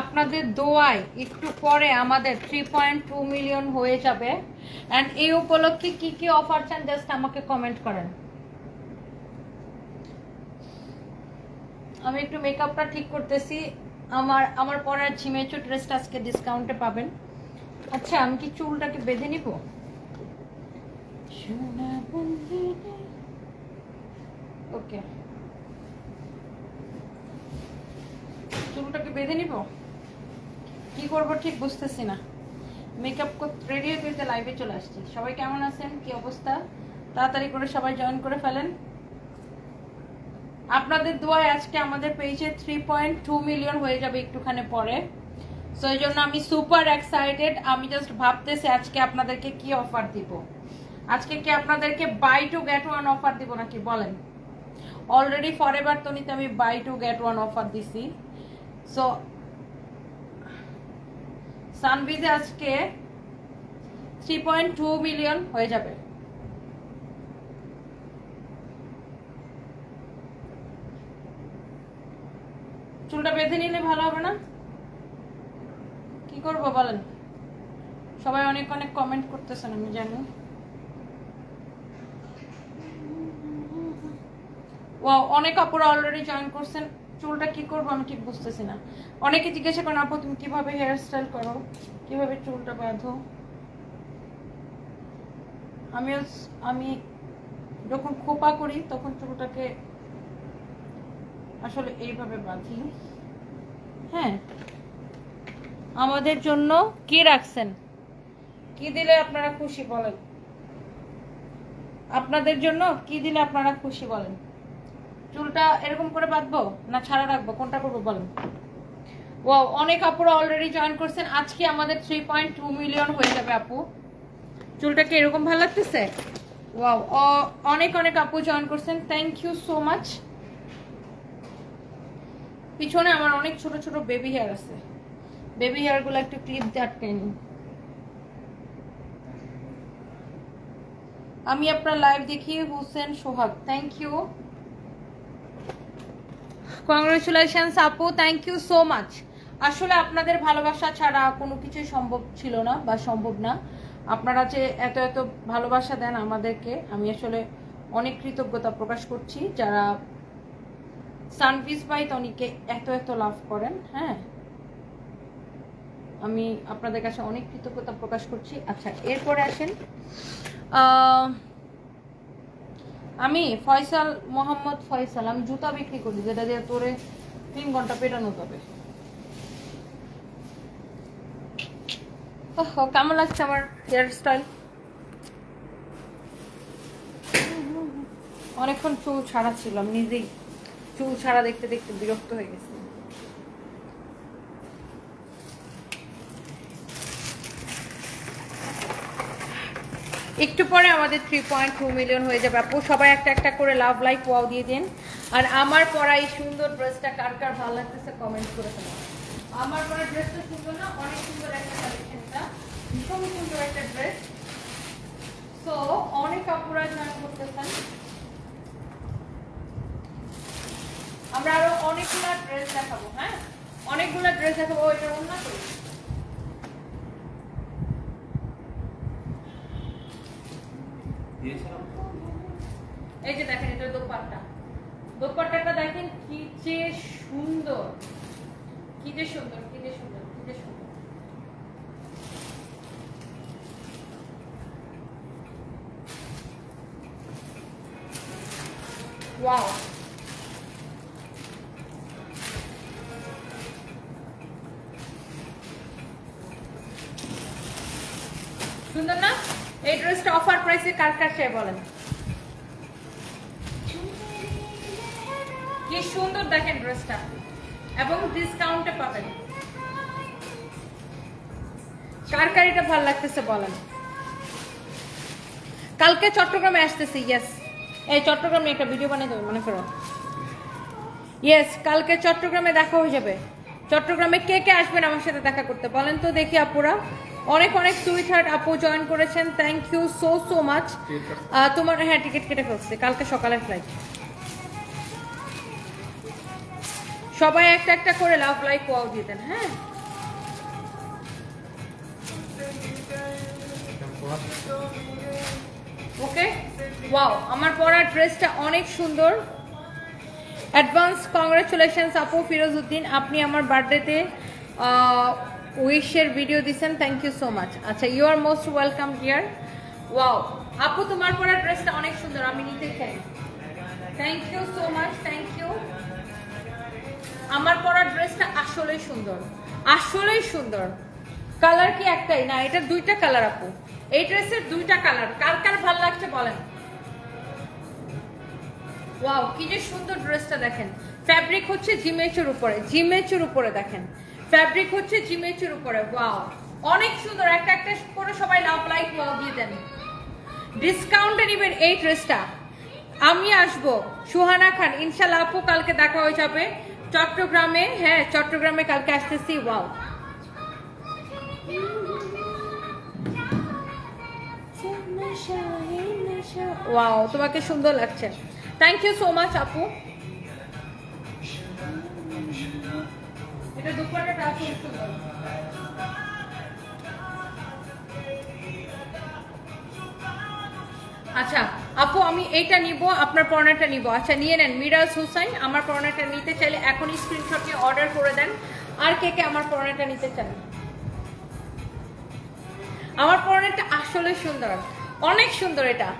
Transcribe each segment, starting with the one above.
আপনাদের দোয়ায় একটু পরে আমাদের থ্রি পয়েন্ট টু মিলিয়ন হয়ে যাবে। অ্যান্ড এই উপলক্ষে কি কি অফার চান জাস্ট আমাকে কমেন্ট করেন। আমি একটু মেকআপটা ঠিক করতেছি। আমার আমার পরার ঝিমেচু ড্রেসটা আজকে ডিসকাউন্টে পাবেন। আচ্ছা আমি কি চুলটাকে বেঁধে নিব? ওকে চুলটাকে বেঁধে নিব? কি করব ঠিক বুঝতেছি না। মেকআপ রেডি হয়ে হতে লাইভে চলে আসছি সবাই কেমন আছেন? কি অবস্থা? তাড়াতাড়ি করে সবাই জয়েন করে ফেলেন। আপনাদের দোয়ায় আজকে আমাদের পেজে থ্রি পয়েন্ট টু মিলিয়ন হয়ে যাবে একটুখানি পরে। সো এই জন্য আমি সুপার এক্সাইটেড আমি জাস্ট ভাবতেছি আজকে আপনাদেরকে কি অফার দিব? আজকে কি আপনাদেরকে buy two get one offer দিব নাকি? বলেন। অলরেডি ফর এভার তনিতে আমি buy two get one offer দিছি। সো সানভিজে আজকে থ্রি পয়েন্ট টু মিলিয়ন হয়ে যাবে। চুলটা বেঁধে নিলে ভালো হবে না? কি করব বলেন? সবাই অনেক অনেক কমেন্ট করতেছেন, আমি জানি। অনেক আপুরা অলরেডি জয়েন করছেন। চুলটা কি করব আমি ঠিক বুঝতেছি না। অনেকে জিজ্ঞাসা করেন, আপু, তুমি কীভাবে হেয়ার স্টাইল করো? কীভাবে চুলটা বাঁধো? আমিও স- আমি যখন খোপা করি, তখন চুলটাকে আসলে এইভাবে বাঁধি। হ্যাঁ। আমাদের জন্য কি রাখছেন? কি দিলে আপনারা খুশি বলেন? আপনাদের জন্য কি দিলে আপনারা খুশি বলেন? চুলটা এরকম করে বাঁধবো না ছাড়া রাখব? কোনটা করব বলেন ও অনেক আপুরা অলরেডি জয়েন করছেন। আজকে আমাদের থ্রি পয়েন্ট টু মিলিয়ন হয়ে যাবে আপু। চুলটা কি এরকম ভালো লাগতেছে? ওয়াও অনেক অনেক আপু জয়েন করছেন। থ্যাংক ইউ সো মাচ পিছনে আমার অনেক ছোট ছোট বেবি হেয়ার আছে। বেবি হেয়ারগুলো একটু ক্লিপ দিয়ে আটকে আমি আপনার লাইভ দেখি, Hossain Sohag. Thank you congratulations আপু থ্যাংক ইউ সো মাচ আসলে আপনাদের ভালোবাসা ছাড়া কোনো কিছুই সম্ভব ছিল না বা সম্ভব না। আপনারা যে এত এত ভালোবাসা দেন আমাদেরকে, আমি আসলে অনেক কৃতজ্ঞতা প্রকাশ করছি। যারা সানভিস বাই তনিকে এত এত লাভ করেন হ্যাঁ? আমি আপনাদের কাছে অনেক কৃতজ্ঞতা প্রকাশ করছি। আচ্ছা এরপরে আসেন আমি ফয়সাল, মোহাম্মদ ফয়সাল, আমি জুতা বিক্রি করি, যেটা দিয়ে তোরে তিন ঘণ্টা পেটানো ওহ কেমন লাগছে আমার হেয়ার স্টাইল অনেকক্ষণ চুল ছাড়া ছিল আমি নিজেই চুল ছাড়া দেখতে দেখতে বিরক্ত হয়ে গেছি। একটু পরে আমাদের থ্রি পয়েন্ট টু মিলিয়ন হয়ে যাবে। আপু, সবাই একটা একটা করে লাভ লাইক ওয়াও দিয়ে দিন। আর আমার পরা এই সুন্দর ড্রেসটা কার কার ভালো লাগতেছে কমেন্ট করে ফেলো আমার পরা ড্রেসটা সুন্দর না, অনেক সুন্দর একটা কালেকশনটা ভীষণ সুন্দর একটা ড্রেস তো অনেক আপুরা জয়েন করতেছেন। আমরা আরও অনেকগুলা ড্রেস দেখাবো হ্যাঁ? অনেকগুলা ড্রেস দেখাবো, ওইটার অন্য করি এই যে দেখেন, এটা দোপাট্টা। দোপাট্টাটা দেখেন কি যে সুন্দর। কি যে সুন্দর, কি যে সুন্দর, কি সুন্দর। সুন্দর না? এই ড্রেসটা অফার প্রাইসে কার কার চাই বলেন? সুন্দর দেখেন ড্রেসটা। এবং ডিসকাউন্টে পাবেন। কার কার এটা ভালো লাগতেছে বলেন? কালকে চট্টগ্রামে আসতেছি ইয়েস এই চট্টগ্রামে একটা ভিডিও বানিয়ে দেবে মনে করো। ইয়েস কালকে চট্টগ্রামে দেখা হয়ে যাবে। চট্টগ্রামে কে কে আসবেন আমার সাথে দেখা করতে? বলেন তো দেখি আপুরা। অনেক অনেক সুইট হার্ট আপু জয়েন করেছেন। Thank you so so much তোমার হ্যাঁ টিকিট কেটে ফেলছে। কালকে সকালের ফ্লাইট সবাই একটা একটা করে লাভ লাইক ওয়াও দিয়ে দেন হ্যাঁ? ওকে ওয়াও আমার পরা ড্রেসটা অনেক সুন্দর। অ্যাডভান্স কংগ্রাচুলেশনস আপু, ফিরোজউদ্দিন, আপনি আমার বার্থডেতে উইশের ভিডিও দিচ্ছেন থ্যাংক ইউ সো মাচ আচ্ছা you are most welcome dear wow আপু, তোমার পরা ড্রেসটা অনেক সুন্দর, আমি নিতে চাই। Thank you so much thank you আমার পরা ড্রেসটা আসলেই সুন্দর। আসলেই সুন্দর। কালার কি একটাই? না, এটা দুইটা কালার আপু। এই ড্রেসের দুইটা কালার কার কার ভালো লাগছে বলেন? ওয়াও কি যে সুন্দর ড্রেসটা দেখেন। ফ্যাব্রিক হচ্ছে জিমেচের উপরে। জিমেচের উপরে দেখেন। ফ্যাব্রিক হচ্ছে জিমেচের উপরে। ওয়াও অনেক সুন্দর। একটা একটা করে সবাই লাভ লাইক ওয়াও দিয়ে দেন। ডিসকাউন্টে নেবেন এই ড্রেসটা। আমি আসব। সুহানা খান, ইনশাল্লাহ আপু কালকে দেখা হয়ে যাবে। চট্টগ্রামে হ্যাঁ চট্টগ্রামে কালকে আসতেছি ওয়াও ওয়াও তোমাকে সুন্দর লাগছে। থ্যাংক ইউ সো মাচ আপু। এটা দুপুরটা আচ্ছা আপু, আমি এইটা নিব, আপনার পড়াটা নিব। আচ্ছা নিয়ে নেন, মিরাজ হুসাইন, আমার পড়াটা নিতে চাইলে এখনই স্ক্রিনশট অর্ডার করে দেন। আর কে কে আমার পড়াটা নিতে চান? আমার পরনেরটা আসলে সুন্দর। অনেক সুন্দর এটা।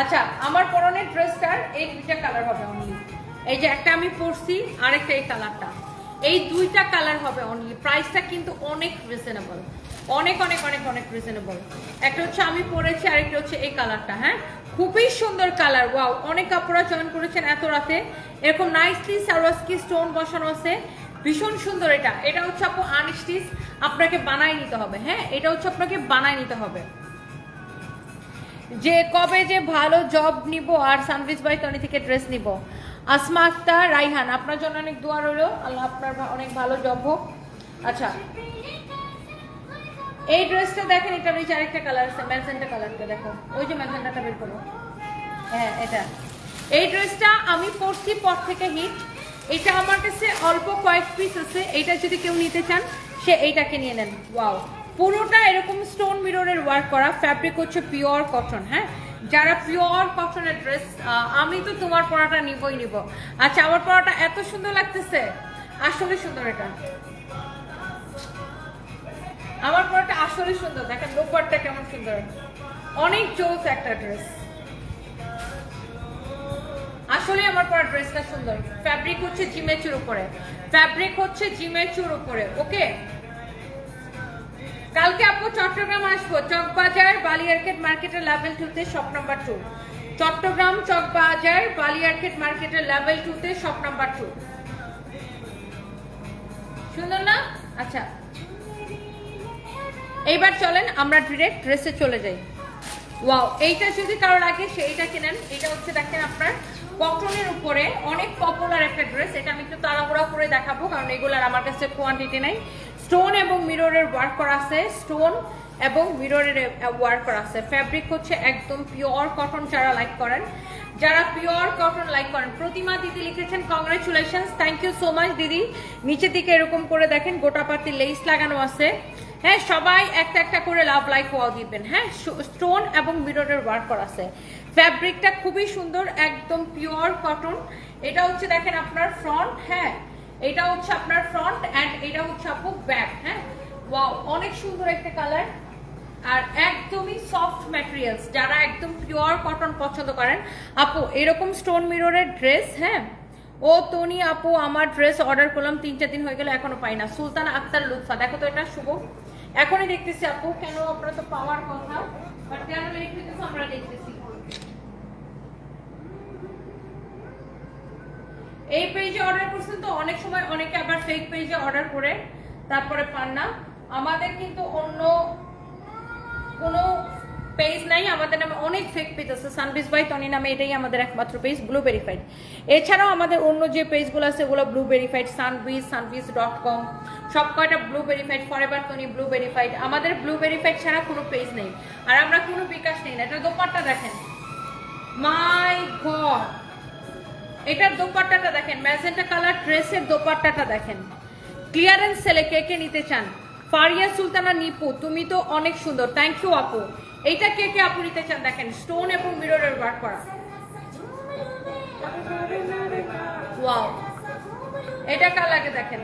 আচ্ছা আমার পরনের ড্রেসটার এই দুইটা কালার হবে অনলি এই যে একটা আমি পরছি, আরেকটা এই কালারটা এই দুইটা কালার হবে অনলি প্রাইসটা কিন্তু অনেক রিজনেবল অনেক অনেক অনেক অনেক রিজনেবল একটা হচ্ছে আমি পরেছি, আরেকটা হচ্ছে এই কালারটা হ্যাঁ? খুবই সুন্দর কালার ওয়াও অনেক কাপড়া জয়েন করেছেন এত রাতে। এরকম নাইসলি সারওয়াস্কি স্টোন বসানো আছে। ভীষণ সুন্দর এটা। এটা হচ্ছে আপু আনস্টিচ আপনাকে বানাই নিতে হবে হ্যাঁ? এটা হচ্ছে আপনাকে বানাই নিতে হবে। যে কবে যে ভালো জব নিব আর সানভিস বাই তনি থেকে ড্রেস নিব। আসমা আক্তার, রাইহান, আপনার জন্য অনেক দোয়া রইল। আল্লাহ আপনার অনেক ভালো জব হোক। আচ্ছা। এই ড্রেসটা দেখেন, এটা নিচে আরেকটা কালার আছে ম্যাজেন্টা কালারটা দেখো। ওই যে ম্যাজেন্টাটা বের করো। হ্যাঁ এটা। এই ড্রেসটা আমি পরছি পর থেকে হিট এটা আমার কাছে অল্প কয়েক পিস আছে। এটা যদি কেউ নিতে চান, সে এইটাকে নিয়ে নেন। ওয়াও পুরোটা এরকম স্টোন মিররের ওয়ার্ক করা। ফ্যাব্রিক হচ্ছে পিওর কটন হ্যাঁ? যারা পিওর কটনের ড্রেস আমি তো তোমার পরাটা নিবই নিব। আচ্ছা আমার পরাটা এত সুন্দর লাগতেছে। আসলে সুন্দর এটা। আমার পরাটা আসলে সুন্দর। দেখেন লোপারটা কেমন সুন্দর। অনেক জোস একটা ড্রেস আসলে আমার পরা ড্রেসটা সুন্দর। ফ্যাব্রিক হচ্ছে জিমেচুর উপরে। ফ্যাব্রিক হচ্ছে জিমেচুর উপরে, ওকে? কালকে আপু চট্টগ্রাম আসব। চকবাজার বালিয়ারকেট মার্কেটের লেভেল টুতে shop number two Chittagong Chawkbazar বালিয়ারকেট মার্কেটের লেভেল টুতে শপ নাম্বার টু সুন্দর না? আচ্ছা। এইবার চলেন আমরা ডিরেক্ট ড্রেসে চলে যাই। ওয়াও এইটা যদি কারও লাগে সেইটা কিনেন। এটা হচ্ছে দেখেন আপনার কটনের উপরে অনেক পপুলার একটা ড্রেস এটা আমি একটু তাড়াহুড়া করে দেখাবো, কারণ এগুলার আমার কাছে কোয়ান্টিটি নাই। স্টোন এবং মিররের ওয়ার্ক করা আছে স্টোন এবং মিররের ওয়ার্ক করা আছে। ফ্যাব্রিক হচ্ছে একদম পিওর কটন যারা লাইক করেন। যারা পিওর কটন লাইক করেন, প্রতিমা দিদি লিখেছেন congratulation thank you so much দিদি। নিচের দিকে এরকম করে দেখেন, গোটা পাতি লেস লাগানো আছে। হ্যাঁ সবাই একটা একটা করে লাভ লাইক ওয়াও দিবেন। হ্যাঁ স্টোন এবং মিররের ওয়ার্ক করা আছে। ফ্যাব্রিকটা খুবই সুন্দর, একদম পিওর কটন এটা হচ্ছে দেখেন আপনার ফ্রন্ট হ্যাঁ। এটা হচ্ছে আপনার ফ্রন্ট অ্যান্ড এটা হচ্ছে আপু ব্যাক হ্যাঁ। ওয়াও অনেক সুন্দর একটা কালার আর একদমই সফট ম্যাটেরিয়ালস যারা একদম পিওর কটন পছন্দ করেন। আপু, এরকম স্টোন মিররের ড্রেস হ্যাঁ। ও, তনি, আপু, আমার ড্রেস অর্ডার করলাম তিন চার দিন হয়ে গেল, এখনও পাই না। সুলতান আক্তার লুৎফা, দেখো তো এটা শুভ। এখনই দেখতেছি আপু, কেন আপনার তো পাওয়ার কথা বাট আমরা দেখতেছি। এই পেজে অর্ডার করছেন তো অনেক সময় অনেকে আবার ফেক পেজে অর্ডার করে, তারপরে পান না। আমাদের কিন্তু অন্য কোনো পেজ নাই, আমাদের নামে অনেক ফেক পেজ আছে। সানবিস বাই টনি নামে এটাই আমাদের একমাত্র পেজ ব্লু ভেরিফাইড এছাড়াও আমাদের অন্য যে পেজগুলো আছে, ওগুলো ব্লু ভেরিফাইড সানবিস সানবিস ডট কম সব কয়টা blue verified forever Tony blue verified আমাদের ব্লু ভেরিফাইড ছাড়া কোনো পেজ নেই। আর আমরা কোনো বিকাশ নেই না। এটা দোপারটা দেখেন। মাই গড এটার দোপাট্টাটা দেখেন। ম্যাজেন্টা কালার ড্রেসের দোপাট্টাটা দেখেন। ক্লিয়ারেন্স সেলে কে কে নিতে চান? ফারিয়া সুলতানা নিপু, তুমি তো অনেক সুন্দর। থ্যাংক ইউ আপু। এইটা কে কে আপু নিতে চান? দেখেন স্টোন এবং মিররের ওয়ার্ক করা। ওয়াও এটা কার লাগে দেখেন?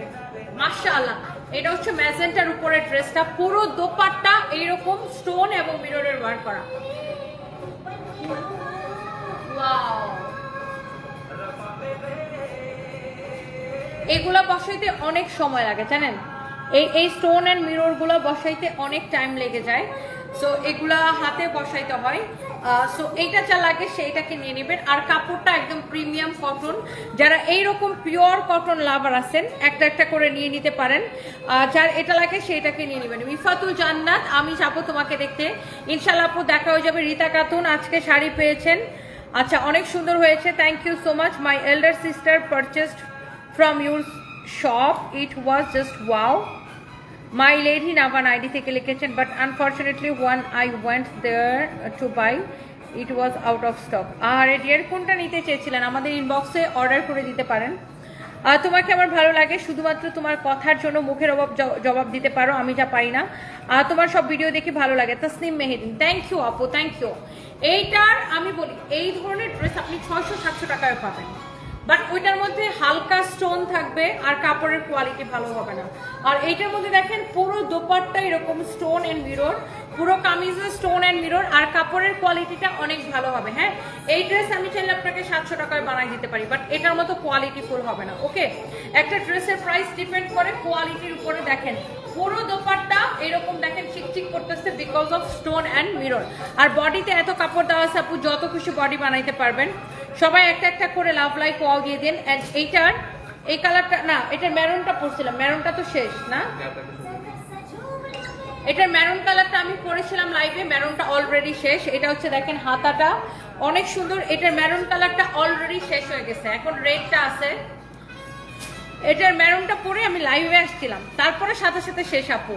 মাশাআল্লাহ। এটা হচ্ছে ম্যাজেন্টার উপরে ড্রেসটা পুরো দোপাট্টা এইরকম স্টোন এবং মিররের ওয়ার্ক করা। ওয়াও এগুলা বসাইতে অনেক সময় লাগে, জানেন? এই এই স্টোন অ্যান্ড মিররগুলো বসাইতে অনেক টাইম লেগে যায়। সো এগুলা হাতে বসাইতে হয়। সো এইটা যা লাগে সেইটাকে নিয়ে নেবেন। আর কাপড়টা একদম প্রিমিয়াম কটন যারা এই রকম পিওর কটন লাভার আছেন, একটা একটা করে নিয়ে নিতে পারেন। যার এটা লাগে সেইটাকে নিয়ে নেবেন। ইফাতুল জান্নাত, আমি যাব তোমাকে দেখতে। ইনশাল্লাহ আপু, দেখা হয়ে যাবে। রীতা খাতুন আজকে শাড়ি পেয়েছেন। আচ্ছা অনেক সুন্দর হয়েছে। Thank you so much my elder sister purchased from your shop it was just wow. My lady নাভান আইডি থেকে লিখেছেন but unfortunately when I went there to buy it was out of stock আর এর কোনটা নিতে চেয়েছিলেন? আমাদের ইনবক্সে order করে দিতে পারেন। তোমাকে আমার ভালো লাগে, শুধুমাত্র তোমার কথার জন্য মুখের অভাব জবাব দিতে পারো, আমি যা পারি না। আর তোমার সব ভিডিও দেখে ভালো লাগে। তসনিম মেহেদিন থ্যাংক ইউ আপু থ্যাংক ইউ এইটার আমি বলি, এই ধরনের ড্রেস আপনি ছয়শো, সাতশো টাকায় পাবেন। বাট ওইটার মধ্যে হালকা স্টোন থাকবে আর কাপড়ের কোয়ালিটি ভালো হবে না। আর এইটার মধ্যে দেখেন পুরো দোপাট্টা এরকম স্টোন অ্যান্ড মিরর পুরো কামিজের স্টোন অ্যান্ড মিরর আর কাপড়ের কোয়ালিটিটা অনেক ভালো হবে হ্যাঁ? এই ড্রেস আমি চাইলে আপনাকে সাতশো টাকায় বানাই দিতে পারি বাট এটার মতো কোয়ালিটি ফুল হবে না ওকে একটা ড্রেসের প্রাইস ডিপেন্ড করে কোয়ালিটির উপরে দেখেন। পুরো দোপাট্টা এরকম দেখেন চিকচিক করতেছে because of stone and mirror আর বডিতে এত কাপড় দেওয়া আছে আপু, যত খুশি বডি বানাইতে পারবেন। সবাই একটা একটা করে লাভ লাইক ওয়াও দিয়ে দিন। অ্যান্ড এইটার, এই কালারটা না, এটার ম্যারুনটা পরছিলাম। ম্যারুনটা তো শেষ, না? এটার ম্যারুন কালারটা আমি পরেছিলাম লাইভে ম্যারুনটা অলরেডি শেষ। এটা হচ্ছে দেখেন হাতাটা। অনেক সুন্দর, এটার ম্যারুন কালারটা অলরেডি শেষ হয়ে গেছে। এখন রেডটা আছে। এটার ম্যারুনটা পরে আমি লাইভে আসছিলাম। তারপরে সাথে সাথে শেষ আপু।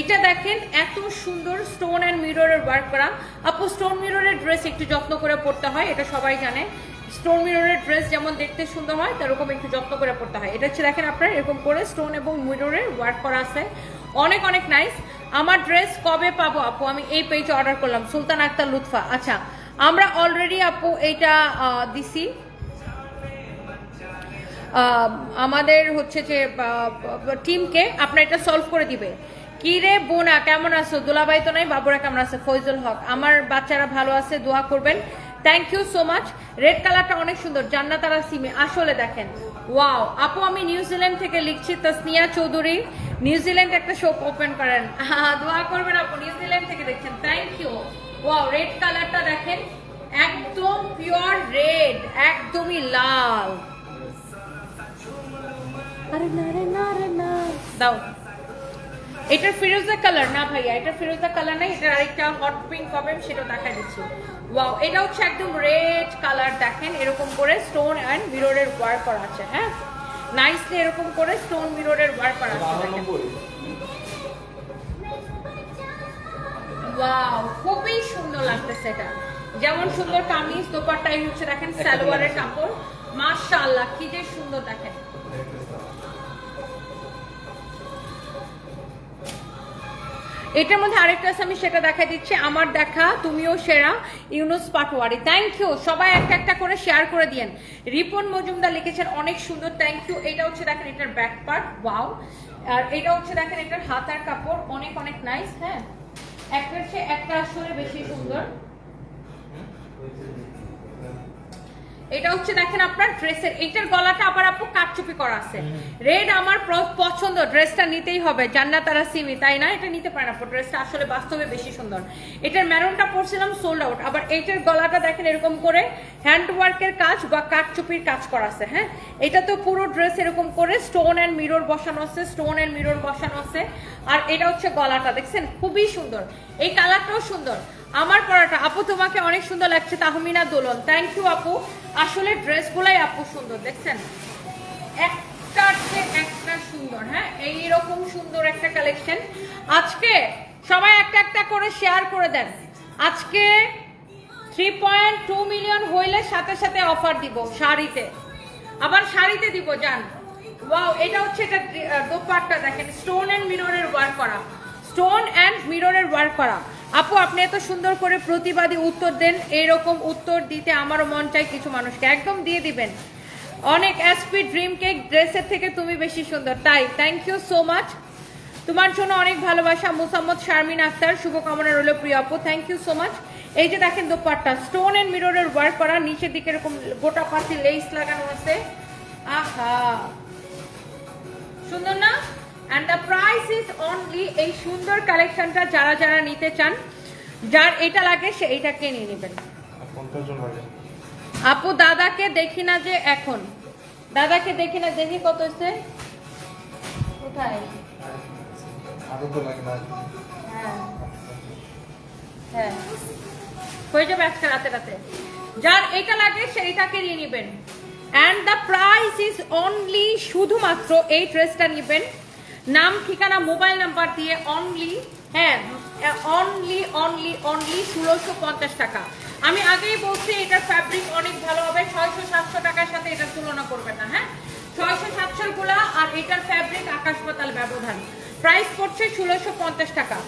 এটা দেখেন, এত সুন্দর স্টোন অ্যান্ড মিররের ওয়ার্ক করা। আপু স্টোন মিররের ড্রেস একটু যত্ন করে পড়তে হয়, এটা সবাই জানে। স্টোন মিররের ড্রেস যেমন দেখতে সুন্দর হয়, তেরকম একটু যত্ন করে পড়তে হয়। এটা হচ্ছে দেখেন আপনার, এরকম করে স্টোন এবং মিররের ওয়ার্ক করা আছে। অনেক অনেক নাইস আমার ড্রেস কবে পাবো আপু? আমি এই পেজে অর্ডার করলাম, সুলতান আক্তার লুৎফা। আচ্ছা আমরা অলরেডি আপু এইটা দিছি। আমাদের হচ্ছে যে টিমকে আপনার এটা সলভ করে দিবে। কি রে বোনা, কেমন আছো? দুলাবাই তো নাই, বাবুরা কেমন আছে? ফয়জুল হক, আমার বাচ্চারা ভালো আছে, দোয়া করবেন। Thank you so much red কালারটা অনেক সুন্দর, জান্নাতারা সিমে আসলে দেখেন ওয়াও আপু আমি নিউজিল্যান্ড থেকে লিখছি তসনিয়া চৌধুরী। নিউজিল্যান্ড একটা শপ ওপেন করেন। দোয়া করবেন আপু নিউজিল্যান্ড থেকে দেখছেন। থ্যাংক ইউ ওয়াও রেড কালারটা দেখেন, একদম পিওর রেড একদমই লাল। দাও। এটার ফিরোজা কালার না ভাইয়া এটা ফিরোজা কালার নাই এটার আরেকটা হট পিঙ্ক পাবেন সেটা দেখা দিচ্ছি। ওয়াও এটা হচ্ছে একদম রেড কালার দেখেন এরকম করে স্টোন অ্যান্ড মিররের ওয়ার্ক করা আছে হ্যাঁ? নাইসলি এরকম করে স্টোন মিররের ওয়ার্ক করা আছে দেখেন। ওয়াও খুবই সুন্দর লাগতেছে এটা। যেমন সুন্দর কামিজ দোপাট্টা হচ্ছে দেখেন সালোয়ারের কাপড়। মাশাআল্লাহ কি যে সুন্দর দেখেন। এটার মধ্যে আরেকটা আছে, আমি সেটা দেখা দিচ্ছি। আমার দেখা, তুমিও সেরা, ইউনুস পাটোয়ারি। থ্যাংক ইউ সবাই একটা একটা করে শেয়ার করে দিয়েন। রিপন মজুমদার লিখেছেন, অনেক সুন্দর থ্যাংক ইউ এটা হচ্ছে দেখেন এটার ব্যাক পার্ট ওয়াও আর এটা হচ্ছে দেখেন এটার হাতার কাপড়, অনেক অনেক নাইস হ্যাঁ। একটা হচ্ছে, একটা আসলে বেশি সুন্দর। এটা হচ্ছে দেখেন আপনার ড্রেসের এইটার গলাটা আবার আপু কাটচুপি করা আছে। রেড আমার পছন্দ ড্রেসটা নিতেই হবে। জান্নাত তারা সিমি তাই না? এটা নিতে পারেন আপু ড্রেসটা আসলে বাস্তবে বেশি সুন্দর। এটার ম্যারনটা পরছিলাম সোল্ড আউট আবার এইটার গলাটা দেখেন এরকম করে হ্যান্ড ওয়ার্কের কাজ বা কাটচুপির কাজ করা আছে হ্যাঁ? এটা তো পুরো ড্রেস এরকম করে স্টোন অ্যান্ড মিরর বসানো আছে স্টোন অ্যান্ড মিরর বসানো আছে। আর এটা হচ্ছে গলাটা, দেখছেন? খুবই সুন্দর। এই কালারটাও সুন্দর। আমার পড়াটা, আপু তোমাকে অনেক সুন্দর লাগছে, তাহমিনা দোলন। থ্যাংক ইউ আপু। আসলে ড্রেসগুলাই আপু সুন্দর, দেখছেন? একটার একটা সুন্দর হ্যাঁ? সুন্দর একটা কালেকশন আজকে সবাই একটা একটা করে শেয়ার করে দেন। আজকে থ্রি পয়েন্ট টু মিলিয়ন সাথে সাথে অফার দিব শাড়িতে। আবার শাড়িতে দিব, জান। ওয়াও এটা হচ্ছে এটা দেখেন স্টোন এন্ড মিররের ওয়ার্ক করা। স্টোন অ্যান্ড মিররের ওয়ার্ক করা। আপু, আপনি এত সুন্দর করে প্রতিবাদী উত্তর দেন, এরকম উত্তর দিতে আমারও মন চাই কিছু মানুষকে। একদম দিয়ে দিবেন। অনেক এসপি ড্রিম কেক ড্রেসের থেকে তুমি বেশি সুন্দর। তাই থ্যাংক ইউ সো মাচ তোমার জন্য অনেক ভালোবাসা, মুসাম্মদ শারমিন আক্তার। শুভকামনা রইল প্রিয় আপু থ্যাংক ইউ সো মাচ এই যে দেখেন দোপাট্টা স্টোন এন্ড মিররের ওয়ার্ক করা, নিচের দিকে এরকম গোটা পাতি লেস লাগানো আছে। আহা! সুন্দর না? And the price is only এই সুন্দর কালেকশনটা যারা যারা নিতে চান, যার এটা লাগে সে এইটাকে নিয়ে নেবেন। আপু দাদাকে দেখি না যে এখন। দাদাকে দেখি না, দেখি কত হচ্ছে? কোথায়? হ্যাঁ। হ্যাঁ। হয়ে যাবে আজকে রাতে রাতে? যার এটা লাগে সেইটাকে নিয়ে নেবেন। And the price is only শুধুমাত্র এই ড্রেসটা নেবেন। নাম, ঠিকানা, মোবাইল নাম্বার দিয়ে অনলি হ্যাঁ অনলি অনলি অনলি ষোলোশো পঞ্চাশ টাকা। আমি আগেই বলছি এটার ফ্যাব্রিক অনেক ভালো হবে, ছয়শো, সাতশো টাকার সাথে এটার তুলনা করবেন না হ্যাঁ? ছয়শো সাতশো গুলা আর এটার ফ্যাব্রিক আকাশ পাতাল ব্যবধান। প্রাইস পড়ছে ষোলোশো পঞ্চাশ টাকা।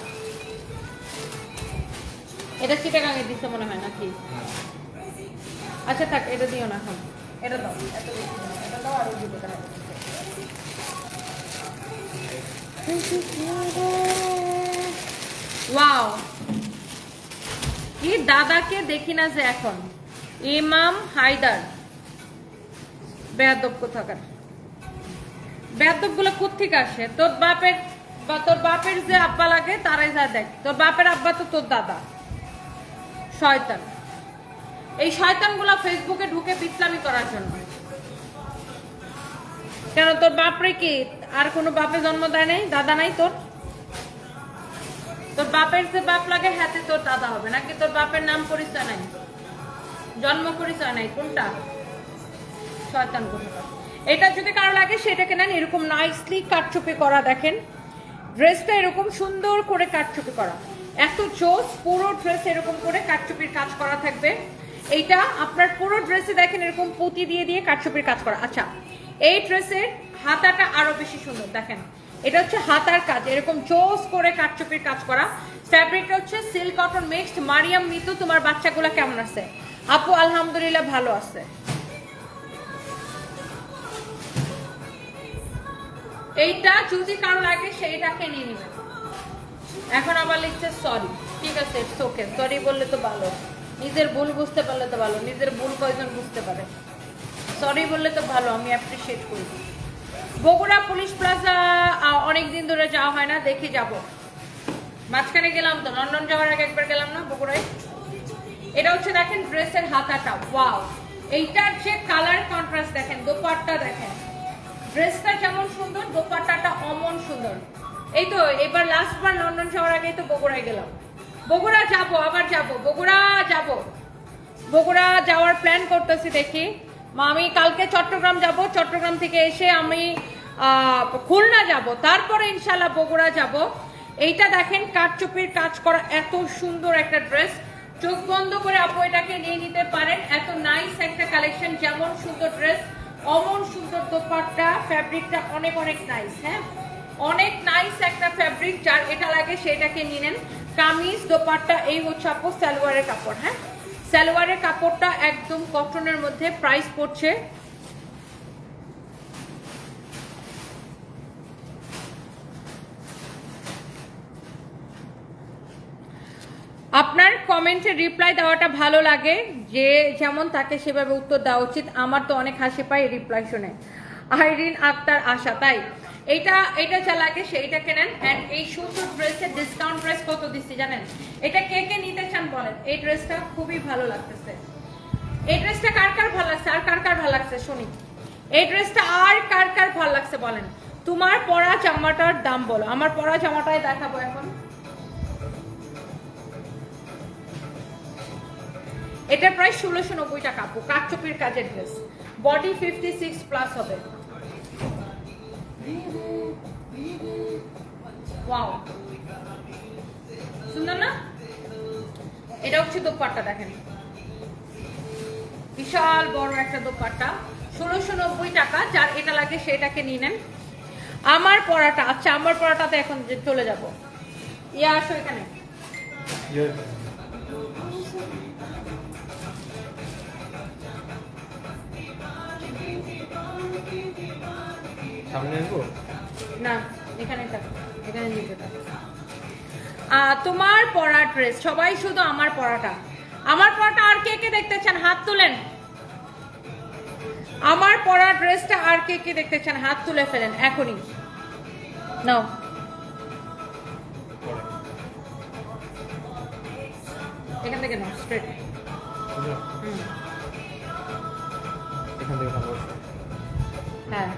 এটা চিটাগাঙে দিচ্ছে মনে হয় নাকি? আচ্ছা থাক, এটা দিও না এখন। এটা দাও এটা দাও, আর টাকা ওয়াও কি দাদাকে দেখি না যে এখন। ইমাম হায়দার। বেয়াদব কোথাকার। বেয়াদবগুলো কোথেকে আসে? তোর বাপের বা তোর বাপের যে আব্বা লাগে, তারাই যা দেখ। তোর বাপের আব্বা তো তোর দাদা। শয়তান। এই শয়তানগুলা ফেসবুকে ঢুকে বিশ্রামি করার জন্য। কেন তোর বাপরে কি? আর কোনো বাপে জন্ম দেয় নাই? দাদা নাই তোর? তোর বাপের যে বাপ লাগে, হাতে তোর দাদা হবে। নাকি তোর বাপের নাম পরিচয় নাই? জন্ম পরিচয় নাই। কোনটা? শয়তান এটা যদি কারও লাগে সেটাকে নেন এরকম নাইসলি কাটচুপি করা দেখেন। ড্রেসটা এরকম সুন্দর করে কাটচুপি করা। এত চোস পুরো ড্রেস এরকম করে কাটচুপির কাজ করা থাকবে। এইটা আপনার পুরো ড্রেসে দেখেন, এরকম পুঁতি দিয়ে দিয়ে কাটচুপির কাজ করা। আচ্ছা এই ড্রেসের হাতাটা আরও বেশি সুন্দর, দেখেন। এটা হচ্ছে হাতার কাজ, এরকম চোস করে কাটচুপির কাজ করা। ফ্যাব্রিকটা হচ্ছে silk cotton mixed Mariam, Mitu, তোমার বাচ্চাগুলো কেমন আছে? আপু, আলহামদুলিল্লাহ ভালো আছে। এইটা যদি কারও লাগে, সেইটাকে নিয়ে নেবেন। এখন আবার লিখছে সরি ঠিক আছে ইটস ওকে সরি বললে তো ভালো। নিজের ভুল বুঝতে পারলে তো ভালো। নিজের ভুল কয়জন বুঝতে পারে? সরি বললে তো ভালো, আমি অ্যাপ্রিসিয়েট করি। বগুড়া পুলিশ প্লাজা অনেক দিন ধরে যাওয়া হয় না, দেখে যাব। মাঝখানে গেলাম তো, লন্ডন যাওয়ার আগে একবার গেলাম না বগুড়ায়? এটা হচ্ছে দেখেন ড্রেসের হাতাটা ওয়াও এইটার যে কালার কন্ট্রাস্ট দেখেন, দোপাট্টা দেখেন। ড্রেসটা যেমন সুন্দর, দোপাট্টাটা অমন সুন্দর। এই তো, এবার লাস্ট বার লন্ডন যাওয়ার আগেই তো বগুড়ায় গেলাম। বগুড়া যাব, আবার যাব, বগুড়া যাব। বগুড়া যাওয়ার প্ল্যান করতেছি দেখি। আমি কালকে চট্টগ্রাম যাব। চট্টগ্রাম থেকে এসে আমি খুলনা যাব। তারপরে ইনশাল্লাহ বগুড়া যাব। এইটা দেখেন কাঠচুপির কাজ করা এত সুন্দর একটা ড্রেস। চোখ বন্ধ করে আপু এটাকে নিয়ে নিতে পারেন। এত নাইস একটা কালেকশন যেমন সুন্দর ড্রেস, অমন সুন্দর দোপাট্টা ফ্যাব্রিকটা অনেক অনেক নাইস হ্যাঁ? অনেক নাইস একটা ফ্যাব্রিক যার এটা লাগে সেটাকে নিয়ে নেন। কামিজ, দোপাট্টা, এই হচ্ছে আপু সালোয়ারের কাপড় হ্যাঁ? সালোয়ারের কাপড়টা একদম কটনের মধ্যে প্রাইস পড়ছে। আপনার কমেন্টে রিপ্লাই দেওয়াটা ভালো লাগে, যে যেমন তাকে সেভাবে উত্তর দেওয়া উচিত। আমার তো অনেক হাসি পাই রিপ্লাই শুনে। আইরিন আক্তার আশা, তাই? এটা এটা যা লাগে সেইটা কেনেন। অ্যান্ড এই সুন্দর ড্রেসের ডিসকাউন্ট প্রাইস কত দিচ্ছি জানেন? এটা কে কে নিতে চান বলেন? এই ড্রেসটা খুবই ভালো লাগতেছে। এই ড্রেসটা কার কার ভালো লাগছে? আর কার কার ভালো লাগছে? শুনি। এই ড্রেসটা আর কার কার ভালো লাগছে বলেন? তোমার পরা জামাটার দাম বলো। আমার পরা জামাটাই দেখাবো এখন। এটা প্রায় ষোলোশো নব্বই টাকা আপু। কাজের dress body fifty six plus হবে। ওয়াও সুন্দর না? এটা হচ্ছে দোপাট্টা, দেখেন। বিশাল বড় একটা দোপাট্টা। ষোলোশো নব্বই টাকা, যার এটা লাগে সেটাকে নিয়ে নেন। আমার পড়াটা আচ্ছা আমার পড়াটাতে এখন চলে যাব। ইয়ে আসো এখানে। সামনে আসব? না এখানে থাক এখানে নিতে থাক। তোমার পরা ড্রেস সবাই শুধু আমার পরাটা। আমার পরাটা আর কে কে দেখতে চান? হাত তুলেন। আমার পরা ড্রেসটা আর কে কে দেখতে চান? হাত তুলে ফেলেন এখনই। নাও। এখান থেকে নাও স্ট্রেট? এখান থেকে হ্যাঁ।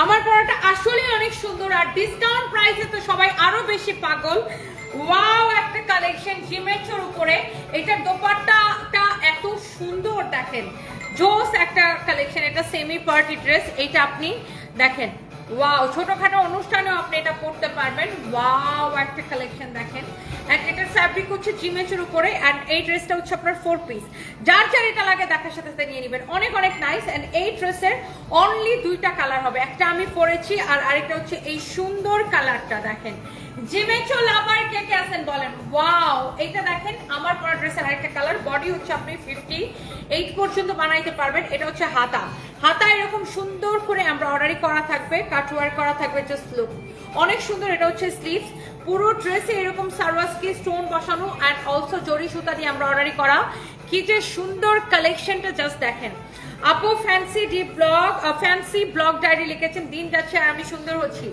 আমার পড়াটা আসলে অনেক সুন্দর আর ডিসকাউন্ট প্রাইসে তো সবাই আরও বেশি পাগল। ওয়াও একটা কালেকশন জিমেচোর উপরে। এটা দোপাট্টাটা এত সুন্দর, দেখেন। জোস একটা কালেকশন এটা সেমি পার্টি ড্রেস এটা আপনি দেখেন। ওয়াও ছোটখাটো অনুষ্ঠানেও আপনি এটা পড়তে পারবেন। ওয়াও একটা কালেকশন দেখেন। এন্ড এটার ফ্যাব্রিক হচ্ছে জিমেচের উপরে এন্ড এই ড্রেসটা হচ্ছে আপনার ফোর পিস যার যার এটা লাগে দেখার সাথে সাথে নিয়ে নেবেন। অনেক অনেক নাইস এন্ড এই ড্রেসের অনলি দুইটা কালার হবে। একটা আমি পরেছি, আর আরেকটা হচ্ছে এই সুন্দর কালারটা দেখেন। জিমেচো লাভার কে কে আছেন বলেন? ওয়াও এটা দেখেন, আমার পরা ড্রেসের আরেকটা কালার বডি হচ্ছে আপনি ফিফটি এইট পর্যন্ত বানাইতে পারবেন। এটা হচ্ছে হাতা। হাতা এরকম সুন্দর করে আমরা অর্ডারি করা থাকবে কাটওয়ার করা থাকবে জাস্ট লুক অনেক সুন্দর, এটা হচ্ছে স্লিভস পুরো ড্রেসে এরকম সারওয়াসকি স্টোন বসানো অ্যান্ড অলসো জরি সুতা দিয়ে আমরা অর্ডারি করা। কি যে সুন্দর কালেকশনটা জাস্ট দেখেন। আপু fancy D blog fancy blog diary লিখেছেন, দিন যাচ্ছে আর আমি সুন্দর হচ্ছি।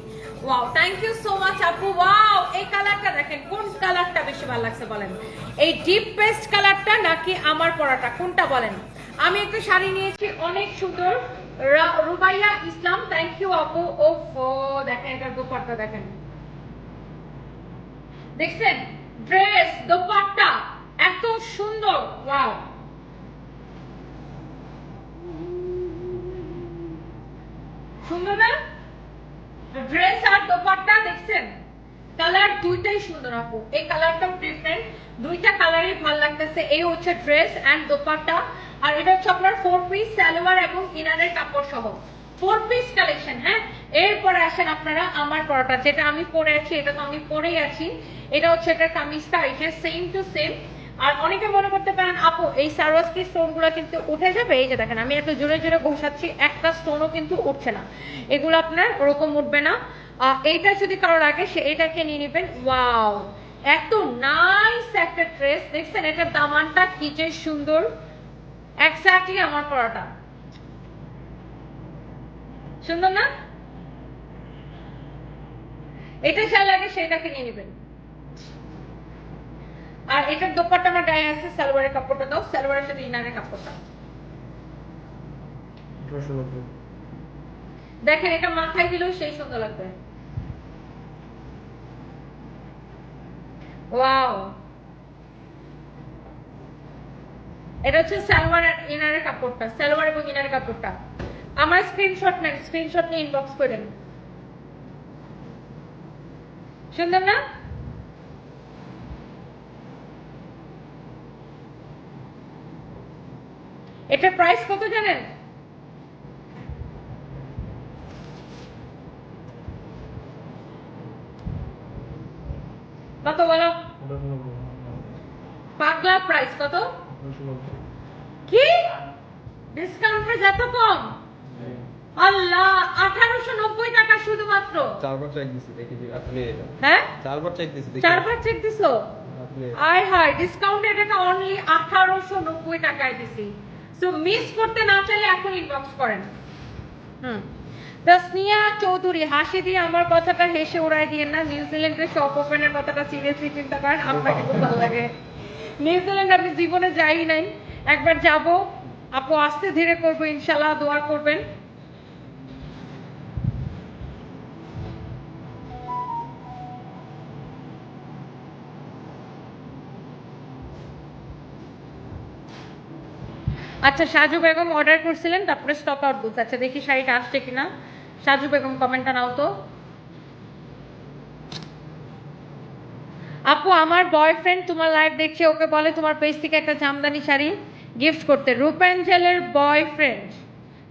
Wow thank you so much আপু। ওয়াও এই কালারটা দেখেন, কোন কালারটা বেশি ভালো লাগছে বলেন? এই ডিপ পেস্ট কালারটা নাকি আমার পরাটা, কোনটা বলেন? আমি একটা শাড়ি নিয়েছি, অনেক সুন্দর। রুবাইয়া ইসলাম থ্যাংক ইউ আপু। ও দেখেন এটার দোপাট্টা, দেখেন। দেখছেন? ড্রেস দোপাট্টা, এত সুন্দর ওয়াও সুন্দর না? ড্রেস আর দোপাট্টা, দেখছেন? কালার দুইটাই সুন্দর আপু। এই কালারটা ডিফারেন্ট দুইটা কালারই ভালো লাগতেছে। এই হচ্ছে ড্রেস এন্ড দোপাট্টা। আর এটা হচ্ছে আপনার ফোর পিস সালোয়ার এবং ইনারের কাপড় সহ। ফোর পিস কালেকশন হ্যাঁ? এরপরে আসেন আপনারা আমার পরাটা, যেটা আমি পরে আছি, এটা তো আমি পরেই আছি। এটা হচ্ছে এটা কামিজটা এটা সেম টু সেম আর অনেকে মনে করতে পারেন, আপু, এই সারওয়াসকি স্টোনগুলো কিন্তু উঠে যাবে? এই যে দেখেন, আমি এত জোরে জোরে ঘষাচ্ছি, একটা স্টোনও কিন্তু উঠছে না। এগুলো আপনার ওরকম উঠবে না। এইটা যদি কারোর আগে সে এটাকে নিয়ে নেবেন। ওয়াও! এত নাইস একটা ড্রেস দেখছেন, এটার দামানটা কি যে সুন্দর। এক্স্যাক্টলি আমার পরাটা সুন্দর না? এটা যা লাগে সেটাকে নিয়ে নেবেন। আর এটার দোপাট্টা আমার গায়ে আছে সালোয়ারের কাপড়টা দাও সালোয়ারের সাথে ইনারের কাপড়টা। দেখেন এটা মাথায় দিলেও সেই সুন্দর লাগবে। ওয়াও। এটা হচ্ছে সালোয়ার আর ইনারের কাপড়টা সালোয়ার এবং ইনারের কাপড়টা। আমার স্ক্রিনশট নেন স্ক্রিনশট নিয়ে ইনবক্স করেন সুন্দর না? এটার প্রাইস কত জানেন? কত বলো? পাগলা প্রাইস কত? ডিসকাউন্ট প্রাইস এত কম? আল্লাহ আঠারোশো নব্বই টাকা শুধুমাত্র। চারবার চেক দিছি দেখি আপনি হ্যাঁ? চারবার চেক দিছি দেখি। চারবার চেক দিছো? আপনি আয় হায় ডিসকাউন্টেড এটা অনলি আঠারোশো নব্বই টাকায় দিছি। সো মিস করতে না চাইলে এখন ইনবক্স করেন। হুম। তাসনিয়া চৌধুরী হাসি দিয়ে আমার কথাটা হেসে উড়াই দিয়ে না। নিউজিল্যান্ডের শপ ওপেনের কথাটা সিরিয়াসলি চিন্তা করেন। আপনাকে খুব ভালো লাগে। নিউজিল্যান্ড আমি জীবনে যাই নাই। একবার যাব। আপু, আস্তে ধীরে করব, ইনশাল্লাহ দোয়া করবেন। আচ্ছা সাজু বেগম অর্ডার করছিলেন, তারপরে স্টক আউট বলছে। আচ্ছা দেখি শাড়িটা আসছে কিনা। সাজু বেগম কমেন্টটা নাও তো। আপু, আমার বয়ফ্রেন্ড তোমার লাইভ দেখছে, ওকে বলে তোমার পেজ থেকে একটা জামদানি শাড়ি। গিফট করতে। রূপাঞ্জলের বয়ফ্রেন্ড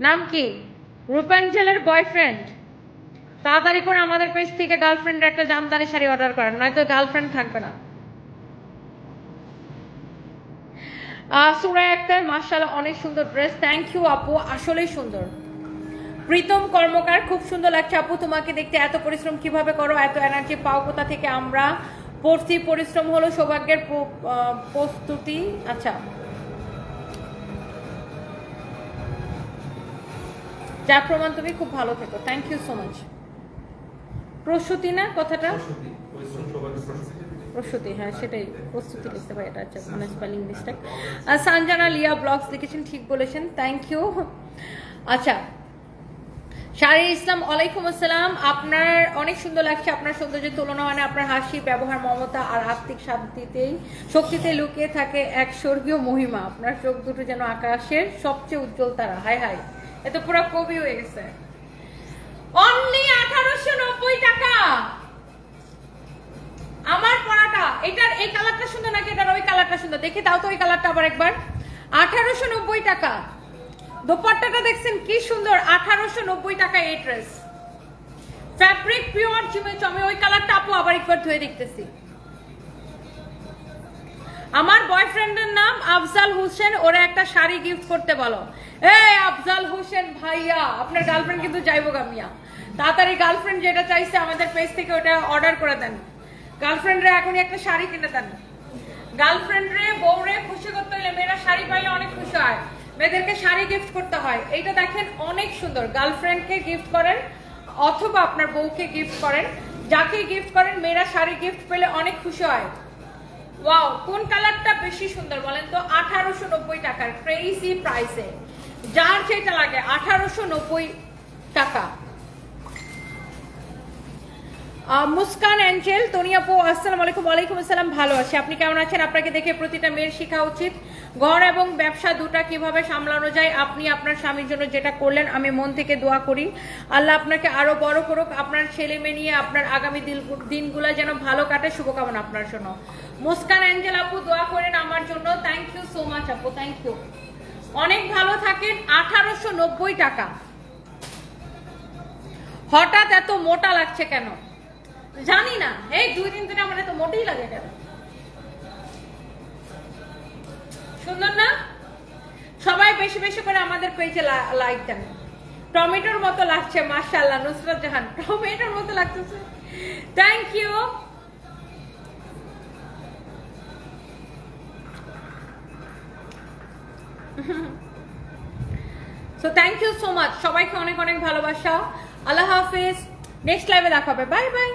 নাম কি? রূপাঞ্জলের বয়ফ্রেন্ড তাড়াতাড়ি করে আমাদের পেজ থেকে গার্লফ্রেন্ডের একটা জামদানি শাড়ি অর্ডার করেন, নয়তো গার্লফ্রেন্ড থাকবে না। সুরাই আক্তার মার্শাল অনেক সুন্দর ড্রেস থ্যাংক ইউ আপু, আসলেই সুন্দর। প্রীতম কর্মকার, খুব সুন্দর লাগছে। আপু, তোমাকে দেখতে এত পরিশ্রম কীভাবে করো, এত এনার্জি পাও কোথা থেকে আমরা? পড়ছি, পরিশ্রম হলো সৌভাগ্যের প্রস্তুতি। আচ্ছা। যার প্রমাণ তুমি খুব ভালো থেকো। থ্যাংক ইউ সো মাচ প্রসূতি না কথাটা? প্রস্তুতি হ্যাঁ সেটাই প্রস্তুতি লিখতে পারি এটা হচ্ছে মানে স্পেলিং মিস্টেক সানজানা লিয়া ব্লগস লিখেছেন ঠিক বলেছেন থ্যাংক ইউ আচ্ছা শারি ইসলাম ওয়ালাইকুম আসসালাম। আপনার অনেক সুন্দর লাগছে আপনার সৌন্দর্যের তুলনা মানে আপনার হাসি ব্যবহার মমতা আর আত্মিক শান্তিতেই শক্তিতে লুকিয়ে থাকে এক স্বর্গীয় মহিমা। আপনার চোখ দুটো যেন আকাশের সবচেয়ে উজ্জ্বল তারা হাই হাই এ তো পুরো কবি হয়ে গেছে। অনলি আঠারোশো নব্বই টাকা। আমার পরাটা এটার এই কালারটা সুন্দর নাকি এটার ওই কালারটা সুন্দর? দেখে দাও তো ওই কালারটা আবার একবার। আঠারোশো নব্বই টাকা। দোপাট্টাটা দেখছেন কি সুন্দর, আঠারোশো নব্বই টাকা এই ড্রেস। ফ্যাব্রিক, পিওর জিমে আমি ওই কালারটা আপু আবার একবার ধুয়ে দেখতেছি। আমার বয়ফ্রেন্ডের নাম আফজাল হোসেন, ওরা একটা শাড়ি গিফট করতে বলো। এই আফজাল হোসেন ভাইয়া, আপনার গার্লফ্রেন্ড কিন্তু যাইবো গামিয়া তাড়াতাড়ি গার্লফ্রেন্ড যেটা চাইছে আমাদের পেজ থেকে ওটা অর্ডার করে দেন। গার্লফ্রেন্ডরে এখনই একটা শাড়ি কিনে দেন। গার্লফ্রেন্ডরে বউরে খুশি করতে হলে মেয়েরা শাড়ি পাইলে অনেক খুশি হয়। মেয়েদেরকে শাড়ি গিফট করতে হয়। এইটা দেখেন অনেক সুন্দর। গার্লফ্রেন্ডকে গিফট করেন অথবা আপনার বউকে গিফট করেন। যাকে গিফট করেন, মেয়েরা শাড়ি গিফট পেলে অনেক খুশি হয়। ওয়াও কোন কালারটা বেশি সুন্দর বলেন তো? আঠারোশো নব্বই টাকার ক্রেজি প্রাইসে যার যেটা লাগে, আঠারোশো নব্বই টাকা। মুস্কান অ্যাঞ্জেল, তনিয়াপু, আসসালামু আলাইকুম। ওয়ালাইকুম আসসালাম, ভালো আছি। আপনি কেমন আছেন? আপনাকে দেখে প্রতিটা মেয়ের শেখা উচিত। ঘর এবং ব্যবসা দুটা কীভাবে সামলানো যায়, আপনি আপনার স্বামীর জন্য যেটা করলেন, আমি মন থেকে দোয়া করি। আল্লাহ আপনাকে আরও বড় করুক। আপনার ছেলে মেয়ে নিয়ে আপনার আগামী দিনগুলো যেন ভালো কাটে। শুভকামনা আপনার জন্য। মুস্কান অ্যাঞ্জেল আপু, দোয়া করেন আমার জন্য। থ্যাংক ইউ সো মাচ আপু। থ্যাংক ইউ অনেক ভালো থাকেন, আঠারোশো নব্বই টাকা। হঠাৎ এত মোটা লাগছে কেন? জানি না। এই দুই দিন ধরে আমার এত মোটেই লাগে কেন? সুন্দর না? সবাই বেশি বেশি করে আমাদের পেজে লাইক দেন। টমেটোর মতো লাগছে, মাশাআল্লাহ, নুসরত জাহান। টমেটোর মতো লাগতেছে। Thank you so thank you so much সবাইকে অনেক অনেক ভালোবাসা। আল্লাহ হাফিজ। নেক্সট লাইভে দেখা হবে। Bye bye